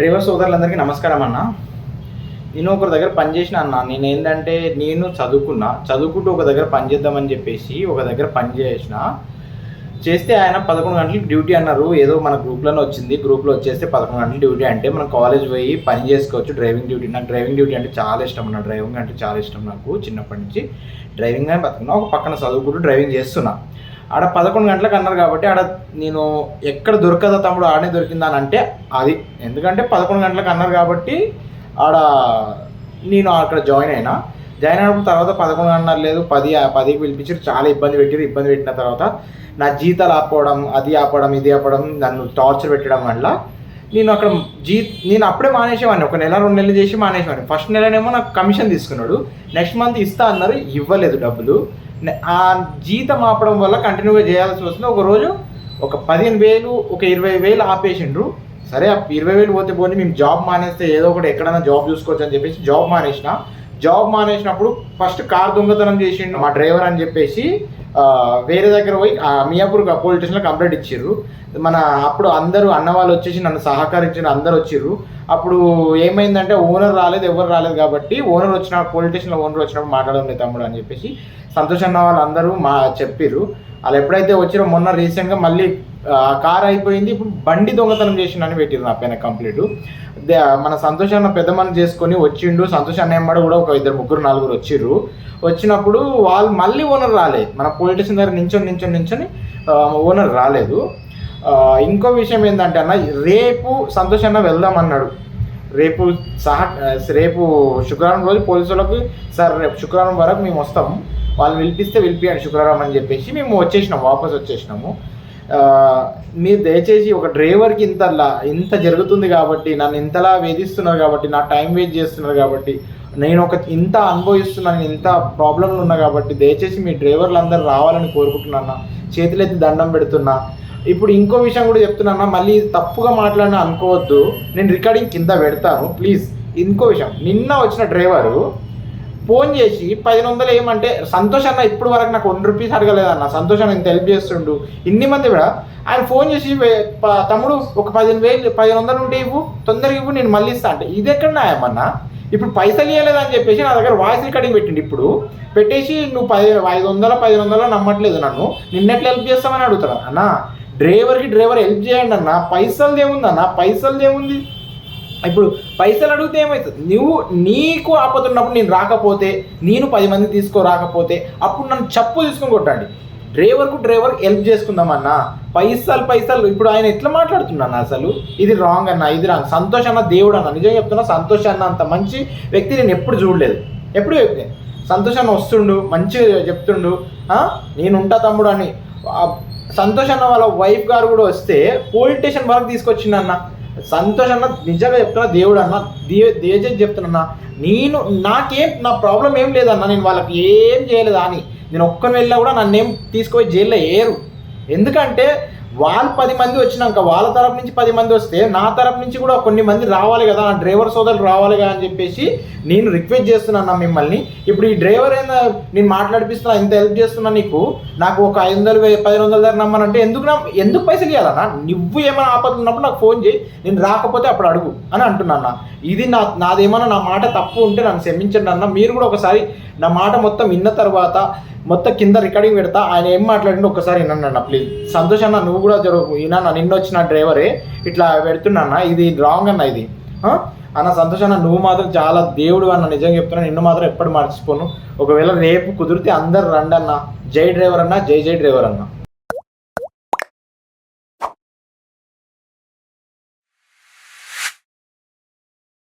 Driver సోదరులందరికీ నమస్కారం అన్న. నేను ఒకరి దగ్గర పనిచేసిన అన్న. నేను ఏంటంటే నేను చదువుకున్నా. చదువుకుంటూ ఒక దగ్గర పని చేద్దామని చెప్పేసి ఒక దగ్గర పని చేసిన. చేస్తే ఆయన పదకొండు గంటలకు డ్యూటీ అన్నారు. ఏదో మన గ్రూప్లోనే వచ్చింది. గ్రూప్లో వచ్చేస్తే పదకొండు గంటలు డ్యూటీ అంటే మనం కాలేజ్ పోయి పని చేసుకోవచ్చు. Driving duty. నాకు డ్రైవింగ్ డ్యూటీ అంటే చాలా ఇష్టం నా డ్రైవింగ్ అంటే చాలా ఇష్టం నాకు చిన్నప్పటి నుంచి. డ్రైవింగ్ అని బతుకున్నా. ఒక పక్కన చదువుకుంటూ డ్రైవింగ్ చేస్తున్నా. ఆడ పదకొండు గంటలకు అన్నారు కాబట్టి ఆడ నేను ఎక్కడ దొరకదా తమ్ముడు ఆడనే దొరికిందా అని అంటే అది. ఎందుకంటే పదకొండు గంటలకు అన్నారు కాబట్టి ఆడ నేను అక్కడ జాయిన్ అయినా. జాయిన్ అయినప్పుడు తర్వాత పదకొండు గంటలు లేదు పది పదికి పిలిపించారు చాలా ఇబ్బంది పెట్టారు. ఇబ్బంది పెట్టిన తర్వాత నా జీతాలు ఆపుకోవడం అది ఆపడం ఇది ఆపడం నన్ను టార్చర్ పెట్టడం వల్ల నేను అక్కడ జీ నేను అప్పుడే మానేసేవాడిని. ఒక నెల రెండు నెలలు చేసి మానేసేవాడిని. ఫస్ట్ నెలనేమో నాకు కమిషన్ తీసుకున్నాడు. నెక్స్ట్ మంత్ ఇస్తా అన్నారు ఇవ్వలేదు డబ్బులు. ఆ జీతం ఆపడం వల్ల కంటిన్యూగా చేయాల్సి వస్తుంది. ఒకరోజు ఒక పదిహేను వేలు ఒక ఇరవై వేలు ఆపేసిండ్రు. సరే ఆ ఇరవై వేలు పోతే పోనీ మేము జాబ్ మానేస్తే ఏదో ఒకటి ఎక్కడైనా జాబ్ చూసుకోవచ్చు అని చెప్పేసి జాబ్ మానేసిన. జాబ్ మానేసినప్పుడు ఫస్ట్ కార్ దొంగతనం చేసిండు మా డ్రైవర్ అని చెప్పేసి వేరే దగ్గర పోయి ఆ మియాపూర్ పోలీస్ స్టేషన్లో కంప్లైంట్ ఇచ్చిర్రు మన అప్పుడు అందరూ అన్న వాళ్ళు వచ్చేసి నన్ను సహకరించిన అందరు వచ్చిర్రు అప్పుడు ఏమైందంటే ఓనర్ రాలేదు ఎవరు రాలేదు కాబట్టి ఓనర్ వచ్చిన పోలీస్ స్టేషన్లో ఓనర్ వచ్చినప్పుడు మాట్లాడడం లేదు తమ్ముడు అని చెప్పేసి సంతోష్ అన్న వాళ్ళందరూ మా చెప్పిర్రు వాళ్ళు ఎప్పుడైతే వచ్చారో మొన్న రీసెంట్గా మళ్ళీ కార్ అయిపోయింది. ఇప్పుడు బండి దొంగతనం చేసిండని పెట్టిరు నా పైన కంప్లీట్. మన సంతోష్ అన్న పెద్ద చేసుకొని వచ్చిండు. సంతోష్ అన్న ఎమ్మడ కూడా ఒక ఇద్దరు ముగ్గురు నలుగురు వచ్చిర్రు. వచ్చినప్పుడు వాళ్ళు మళ్ళీ ఓనర్ రాలేదు. మన పోలీస్ స్టేషన్ దగ్గర నించొని నించొని నించొని ఓనర్ రాలేదు. ఇంకో విషయం ఏంటంటే అన్న రేపు సంతోష్ అన్న వెళ్దాం అన్నాడు రేపు సహా రేపు శుక్రవారం రోజు పోలీసులకు సార్ రేపు శుక్రవారం వరకు మేము వస్తాం. వాళ్ళు పిలిపిస్తే పిలిపియండి శుక్రవారం అని చెప్పేసి మేము వచ్చేసినాం వాపస్ వచ్చేసినాము. మీరు దయచేసి ఒక డ్రైవర్కి ఇంతలా ఇంత జరుగుతుంది కాబట్టి నన్ను ఇంతలా వేధిస్తున్నారు కాబట్టి నా టైం వేస్ట్ చేస్తున్నారు కాబట్టి నేను ఒక ఇంత అనుభవిస్తున్నాను ఇంత ప్రాబ్లంలు ఉన్నా కాబట్టి దయచేసి మీ డ్రైవర్లు అందరూ రావాలని కోరుకుంటున్నాను. చేతులెత్తి దండం పెడుతున్నా. ఇప్పుడు ఇంకో విషయం కూడా చెప్తున్నా మళ్ళీ తప్పుగా మాట్లాడిన అనుకోవద్దు. నేను రికార్డింగ్ కింద పెడతాను ప్లీజ్. ఇంకో విషయం నిన్న వచ్చిన డ్రైవరు ఫోన్ చేసి పది వందలు ఏమంటే సంతోష్ అన్న ఇప్పుడు వరకు నాకు వన్ రూపీస్ అడగలేదన్న సంతోష్ అన్న ఇంత హెల్ప్ చేస్తుండు. ఇన్ని మంది కూడా ఆయన ఫోన్ చేసి తమ్ముడు ఒక పదిహేను వేలు పదిహేను వందలు ఉంటే ఇవ్వు తొందరగా ఇవ్వు నేను మళ్ళీ ఇస్తా. అంటే ఇది ఎక్కడ న్యాయమన్నా ఇప్పుడు పైసలు ఇవ్వలేదని చెప్పేసి నా దగ్గర వాయిస్ రికార్డింగ్ పెట్టిండు. ఇప్పుడు పెట్టేసి నువ్వు పది ఐదు వందల పదిహేను వందలు నమ్మట్లేదు నన్ను నిన్నట్లు హెల్ప్ చేస్తామని అడుగుతాడు అన్న డ్రైవర్కి డ్రైవర్ హెల్ప్ చేయండి అన్న పైసలు ఏముంది అన్న పైసలు ఏముంది ఇప్పుడు పైసలు అడిగితే ఏమవుతుంది? నువ్వు నీకు ఆపద ఉన్నప్పుడు నేను రాకపోతే నేను పది మంది తీసుకో రాకపోతే అప్పుడు నన్ను చప్పు తీసుకొని కొట్టండి. డ్రైవర్కు డ్రైవర్ హెల్ప్ చేసుకుందామన్నా పైసలు పైసలు. ఇప్పుడు ఆయన ఎట్లా మాట్లాడుతున్నాను అసలు? ఇది రాంగ్ అన్న ఇది రాంగ్ సంతోష్ అన్న దేవుడు అన్న. నిజం చెప్తున్నా సంతోష్ అన్న అంత మంచి వ్యక్తి నేను ఎప్పుడు చూడలేదు. ఎప్పుడు చెప్తే సంతోష్ అన్న వస్తుండు మంచిగా చెప్తుండు. నేను ఉంటా తమ్ముడు అని. సంతోష్ అన్న వాళ్ళ వైఫ్ గారు కూడా వస్తే పోలీస్ స్టేషన్ వరకు తీసుకొచ్చిండన్న సంతోష్ అన్న నిజంగా చెప్తున్నా దేవుడు అన్న దే దేజే చెప్తున్నా నేను నాకేం నా ప్రాబ్లం ఏం లేదన్న నేను వాళ్ళకి ఏం చేయలేదా అని. నేను ఒక్కని వెళ్ళినా కూడా నన్ను ఏం తీసుకుపోయి జైల్లో వేయరు ఎందుకంటే వాళ్ళు పది మంది వచ్చినాక వాళ్ళ తరపు నుంచి పది మంది వస్తే నా తరపు నుంచి కూడా కొన్ని మంది రావాలి కదా నా డ్రైవర్ సోదరులు రావాలి కదా అని చెప్పేసి నేను రిక్వెస్ట్ చేస్తున్నాను మిమ్మల్ని. ఇప్పుడు ఈ డ్రైవర్ ఏదైనా నేను మాట్లాడిపిస్తున్నా ఇంత హెల్ప్ చేస్తున్నా నీకు నాకు ఒక ఐదు వందలు వే- పదిహేను వందల దగ్గర నమ్మనంటే ఎందుకు నా ఎందుకు పైసలు ఇవ్వాలన్నా నువ్వు ఏమైనా ఆపదలు ఉన్నప్పుడు నాకు ఫోన్ చేయి నేను రాకపోతే అప్పుడు అడుగు అని అంటున్నా ఇది నా నాదేమన్నా నా మాట తప్పు ఉంటే నన్ను క్షమించండి అన్న. మీరు కూడా ఒకసారి నా మాట మొత్తం విన్న తర్వాత మొత్తం కింద రికార్డింగ్ పెడతా. ఆయన ఏం మాట్లాడిండో ఒకసారి వినన్నా ప్లీజ్ సంతోష్ అన్న నువ్వు కూడా జరుగు. వినా నిన్న వచ్చిన డ్రైవరే. ఇట్లా పెడుతున్నా అన్న. ఇది రాంగ్ అన్న ఇది. అన్న సంతోష్ అన్న నువ్వు మాత్రం చాలా దేవుడు అన్న. నిజంగా చెప్తున్నా నిన్ను మాత్రం ఎప్పుడు మర్చిపోను. ఒకవేళ రేపు కుదిరితే అందరు రండి అన్న జై డ్రైవర్ అన్న జై జై డ్రైవర్ అన్న.